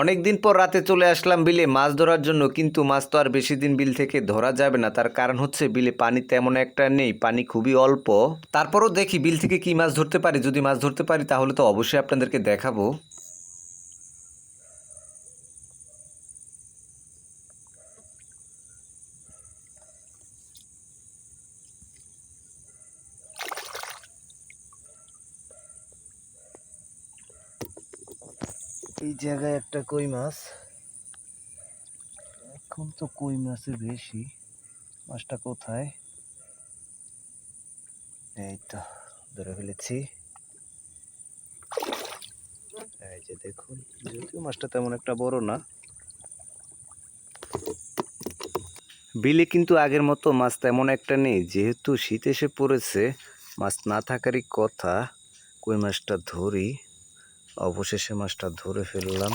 অনেক দিন পর রাতে চলে আসলাম বিলে মাছ ধরার জন্য, কিন্তু মাছ তো আর বেশি দিন বিল থেকে ধরা যাবে না। তার কারণ হচ্ছে বিলে পানি তেমন একটা নেই, পানি খুবই অল্প। তারপরও দেখি বিল থেকে কি মাছ ধরতে পারি, যদি মাছ ধরতে পারি তাহলে তো অবশ্যই আপনাদেরকে দেখাবো। এই জায়গায় একটা কই মাছ? এখন তো কই মাছের বেশি। মাছটা কোথায়? এই তো, ধরে ফেলেছি। এই যে দেখুন, যদিও মাছটা তেমন একটা বড় না। বিলে কিন্তু আগের মতো মাছ তেমন একটা নেই। যেহেতু শীত এসে পড়েছে, মাছ না থাকারই কথা, কই মাছটা ধরি। অবশেষে মাছটা ধরে ফেললাম।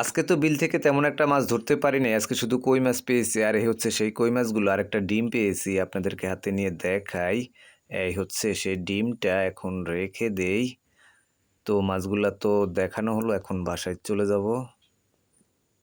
আজকে তো বিল থেকে তেমন একটা মাছ ধরতে পারিনি। আজকে শুধু কই মাছ পেয়েছি, আর এই হচ্ছে সেই কই মাছগুলো আর একটা ডিম পেয়েছি আপনাদেরকে হাতে নিয়ে দেখাই। এই হচ্ছে সেই ডিমটা এখন রেখে দেই। তো মাছগুলো তো দেখানো হলো, এখন বাসায় চলে যাব।